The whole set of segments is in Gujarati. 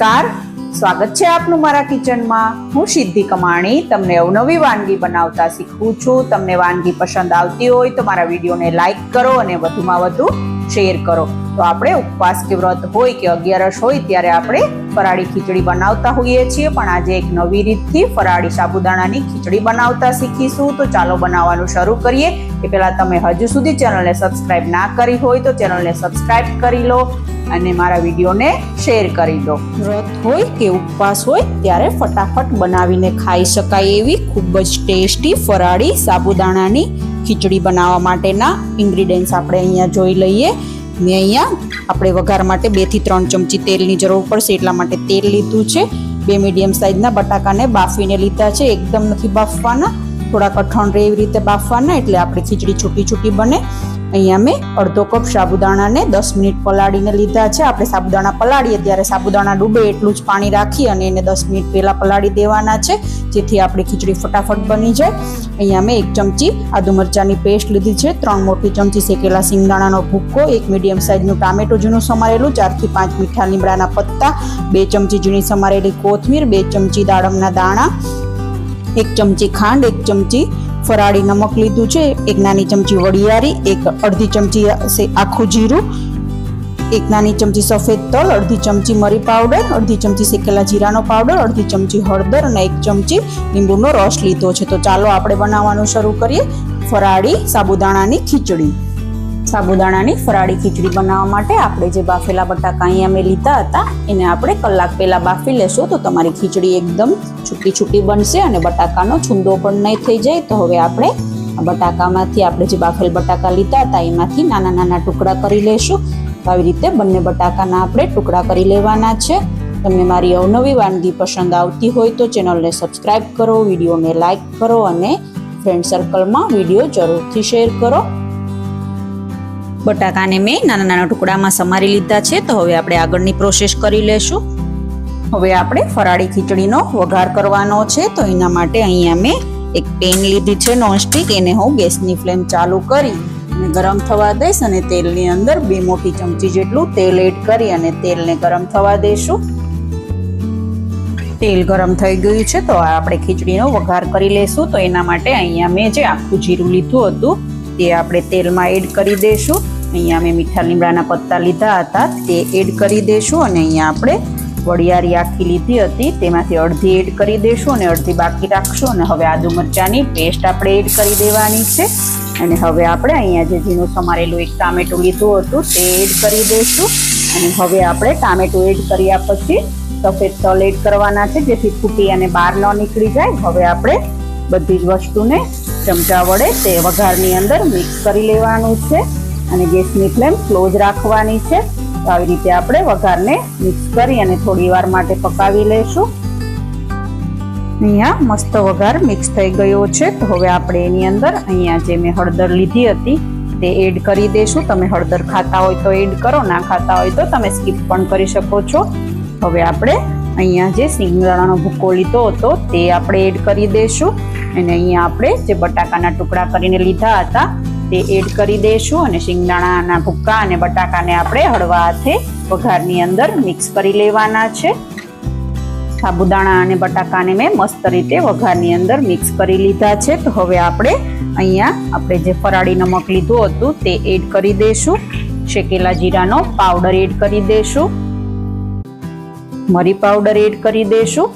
નમસ્કાર. સ્વાગત છે આપનું મારા કિચનમાં. હું સિદ્ધિ કમાણી. તમને અવનવી વાનગી બનાવતા શીખવું છું. તમને વાનગી પસંદ આવતી હોય તો મારા વિડીયોને લાઈક કરો અને વધુમાં વધુ શેર કરો. તો આપણે ઉપવાસ કે વ્રત હોય કે અગિયારસ હોય ત્યારે આપણે ફરાળી ખીચડી બનાવતા હોઈએ છીએ. પણ આજે એક નવી રીતથી ફરાળી સાબુદાણાની ખીચડી બનાવતા શીખીશું. તો ચાલો બનાવવાનું શરૂ કરીએ. એ પહેલાં તમે હજુ સુધી ચેનલને સબસ્ક્રાઇબ ના કરી હોય તો ચેનલને સબસ્ક્રાઇબ કરી લો અને મારા વિડીયોને શેર કરી દો વ્રત હોય કે ઉપવાસ હોય ત્યારે ફટાફટ બનાવીને ખાઈ શકાય એવી ખૂબ જ ટેસ્ટી ફરાળી સાબુદાણાની ખીચડી બનાવવા માટેના ઇન્ગ્રીડિયન્ટ્સ આપણે અહીંયા જોઈ લઈએ. મેં અહીંયા આપણે વઘાર માટે બેથી ત્રણ ચમચી તેલની જરૂર પડશે, એટલા માટે તેલ લીધું છે. બે મીડિયમ સાઇઝના બટાકાને બાફીને લીધા છે. એકદમ નથી બાફવાના થોડા કઠણ રહે એવી રીતે બાફવાના, એટલે આપણે ખીચડી છૂટી છૂટી બને. અહીંયા મેં અડધો કપ સાબુદાણાને દસ મિનિટ પલાળીને લીધા છે. આપણે સાબુદાણા પલાળીએ ત્યારે સાબુદાણા ડૂબે એટલું જ પાણી રાખી અને એને દસ મિનિટ પહેલાં પલાળી દેવાના છે, જેથી આપણી ખીચડી ફટાફટ બની જાય. અહીંયા મેં એક ચમચી આદુ મરચાંની પેસ્ટ લીધી છે, ત્રણ મોટી ચમચી શેકેલા સિંગદાણાનો ભૂક્કો, એક મીડિયમ સાઇઝનું ટામેટું ઝીણું સમારેલું, ચારથી પાંચ મીઠા લીમડાના પત્તા, બે ચમચી ઝીણી સમારેલી કોથમીર, બે ચમચી દાડમના દાણા, એક ચમચી ખાંડ, એક ચમચી ફરાળી નમક લીધું છે, એક નાની ચમચી વડિયારી, એક અડધી ચમચી આખું જીરું, એક નાની ચમચી સફેદ તલ, અડધી ચમચી મરી પાવડર, અડધી ચમચી શેકેલા જીરાનો પાવડર, અડધી ચમચી હળદર અને એક ચમચી લીંબુનો રસ લીધો છે. તો ચાલો આપણે બનાવવાનું શરૂ કરીએ ફરાળી સાબુદાણાની ખીચડી. સાબુદાણાની ફરાળી ખીચડી બનાવવા માટે આપણે જે બાફેલા બટાકા અહીંયા મેં લીધા હતા, એને આપણે કલાક પહેલાં બાફી લેશું. તો તમારી ખીચડી એકદમ છૂટી છૂટી બનશે અને બટાકાનો છુંદો પણ નહીં થઈ જાય. તો હવે આપણે બટાકામાંથી આપણે જે બાફેલ બટાકા લીધા હતા, એમાંથી નાના નાના ટુકડા કરી લેશું. તો આવી રીતે બંને બટાકાના આપણે ટુકડા કરી લેવાના છે. તમને મારી અવનવી વાનગી પસંદ આવતી હોય તો ચેનલને સબસ્ક્રાઈબ કરો, વિડીયોને લાઇક કરો અને ફ્રેન્ડ સર્કલમાં વીડિયો જરૂરથી શેર કરો. બટાકાને મેં નાના નાના ટુકડામાં સમારી લીધા છે, તો હવે આપણે આગળની પ્રોસેસ કરી લેશું. હવે આપણે ફરાળી ખીચડીનો વઘાર કરવાનો છે, તો એના માટે અહીંયા મેં એક પેન લીધી છે, નોનસ્ટિક. એને હું ગેસની ફ્લેમ ચાલુ કરી અને ગરમ થવા દઈશ અને તેલની અંદર બે મોટી ચમચી જેટલું તેલ એડ કરી અને તેલને ગરમ થવા દઈશું. તેલ ગરમ થઈ ગયું છે, તો આપણે ખીચડીનો વઘાર કરી લેશું. તો એના માટે અહીંયા મેં જે આખું જીરું લીધું હતું, તે આપણે તેલમાં એડ કરી દઈશું. અહીંયા મેં મીઠા લીમડાના પત્તા લીધા હતા. તે એડ કરી દઈશું અને અહીંયા આપણે વડિયારી આખી લીધી હતી. તેમાંથી અડધી એડ કરી દઈશું અને અડધી બાકી રાખશું. અને હવે આદુ મરચાંની પેસ્ટ આપણે એડ કરી દેવાની છે. અને હવે આપણે અહીંયા જે ઝીણું સમારેલું એક ટામેટું લીધું હતું તે એડ કરી દઈશું અને હવે આપણે ટામેટું એડ કર્યા પછી સફેદ તલ એડ કરવાના છે. જેથી ફૂટી અને બહાર ન નીકળી જાય. હવે આપણે બધી જ વસ્તુને ચમચા વડે તે વઘારની અંદર મિક્સ કરી લેવાનું છે. અને ગેસની ફ્લેમ ક્લોઝ રાખવાની છે. તો આવી રીતે આપણે વઘારને મિક્સ કરી અને થોડી વાર માટે પકાવી લેશું અહીંયા મસ્ત વઘાર મિક્સ થઈ ગયો છે. તો હવે આપણે એની અંદર અહીંયા જે મેં હળદર લીધી હતી તે એડ કરી દઈશું. તમે હળદર ખાતા હોય તો એડ કરો, ના ખાતા હોય તો તમે સ્કીપ પણ કરી શકો છો. હવે આપણે અહીંયા જે સિંગદાણાનો ભૂકો લીધો હતો તે આપણે એડ કરી દઈશું. અને અહીંયા આપણે જે બટાકાના ટુકડા કરીને લીધા હતા તે એડ કરી દઈશું અને શિંગદાણાના ભૂક્કા અને બટાકાને આપણે હળવા હાથે વઘારની અંદર મિક્સ કરી લેવાના છે. સાબુદાણા અને બટાકાને મેં મસ્ત રીતે વઘારની અંદર મિક્સ કરી લીધા છે. તો હવે આપણે અહીંયા આપણે જે ફરાળી નમક લીધું હતું તે એડ કરી દઈશું શેકેલા જીરાનો પાવડર એડ કરી દઈશું મરી પાવડર એડ કરી દઈશું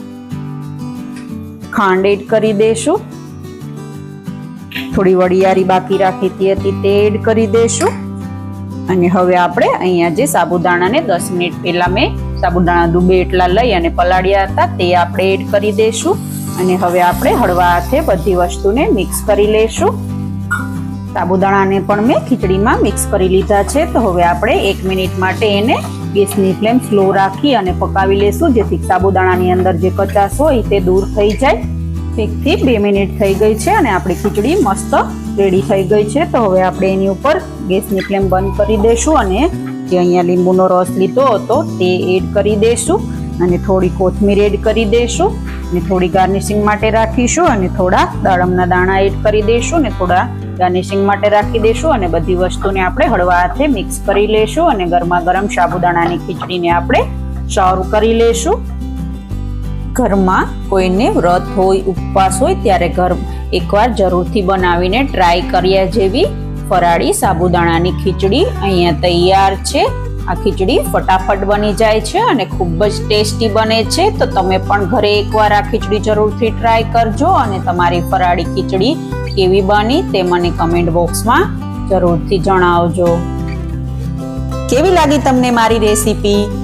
ખાંડ એડ કરી દઈશું થોડી વડિયારી બાકી રાખીતી હતી તે એડ કરી દઈશું અને હવે આપણે અહીંયા જે સાબુદાણાને દસ મિનિટ પહેલા મેં સાબુદાણા ડૂબે એટલા લઈ અને પલાળ્યા હતા તે આપણે એડ કરી દઈશું અને હવે આપણે હળવા હાથે બધી વસ્તુને મિક્સ કરી લઈશું સાબુદાણાને પણ મેં ખીચડીમાં મિક્સ કરી લીધા છે. તો હવે આપણે એક મિનિટ માટે એને ગેસની ફ્લેમ સ્લો રાખી અને પકાવી લેશું, જેથી સાબુદાણાની અંદર જે કચાશ હોય તે દૂર થઈ જાય. એકથી બે મિનિટ થઈ ગઈ છે અને આપણી ખીચડી મસ્ત રેડી થઈ ગઈ છે. તો હવે આપણે એની ઉપર ગેસની ફ્લેમ બંધ કરી દઈશું અને જે અહીંયા લીંબુનો રસ લીધો હતો તે એડ કરી દઈશું અને થોડી કોથમીર એડ કરી દઈશું અને થોડી ગાર્નિશિંગ માટે રાખીશું અને થોડા દાડમના દાણા એડ કરી દઈશું અને થોડા ગાર્નિશિંગ માટે રાખી દઈશું અને બધી વસ્તુને આપણે હળવા હાથે મિક્સ કરી લઈશું અને ગરમા ગરમ સાબુદાણાની ખીચડીને આપણે સર્વ કરી લેશું. ઘરમાં કોઈને વ્રત હોય, ઉપવાસ હોય, ત્યારે ઘર એકવાર જરૂરથી બનાવીને ટ્રાય કર્યા જેવી ફરાળી સાબુદાણાની ખીચડી અહીંયા તૈયાર છે. આ ખીચડી ફટાફટ બની જાય છે અને ખૂબ જ ટેસ્ટી બને છે. તો તમે પણ ઘરે એકવાર આ ખીચડી જરૂરથી ટ્રાય કરજો અને તમારી ફરાળી ખીચડી કેવી બની તે મને કમેન્ટ બોક્સમાં જરૂરથી જણાવજો. કેવી લાગી તમને મારી રેસીપી